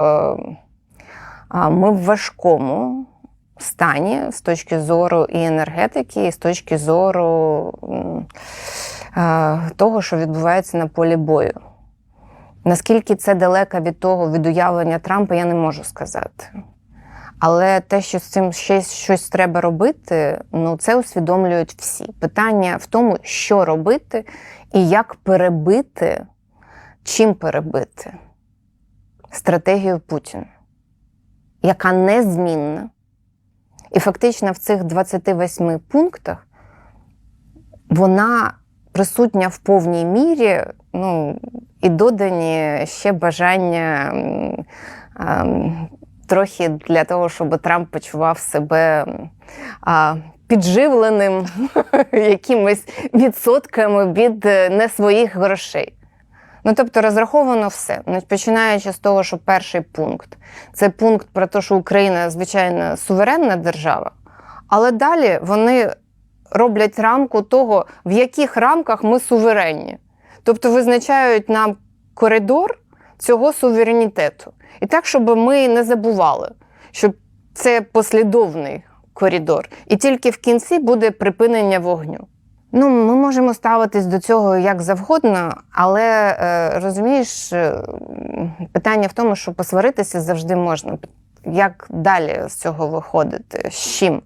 е, а, ми в важкому стані з точки зору і енергетики, і з точки зору е, того, що відбувається на полі бою. Наскільки це далеко від того, від уявлення Трампа, я не можу сказати. Але те, що з цим ще щось треба робити, ну це усвідомлюють всі. Питання в тому, що робити і як перебити, чим перебити стратегію Путіна, яка незмінна. І фактично в цих 28 пунктах вона присутня в повній мірі, ну, і додані ще бажання ем, трохи для того, щоб Трамп почував себе а, підживленим якимись відсотками від е, не своїх грошей. Ну, тобто розраховано все. Ну, Починаючи з того, що перший пункт це пункт про те, що Україна, звичайно, суверенна держава, але далі вони роблять рамку того, в яких рамках ми суверенні. Тобто визначають нам коридор цього суверенітету. І так, щоб ми не забували, що це послідовний коридор. І тільки в кінці буде припинення вогню. Ну, ми можемо ставитись до цього як завгодно, але е, розумієш, е, питання в тому, що посваритися завжди можна. Як далі з цього виходити? З чим?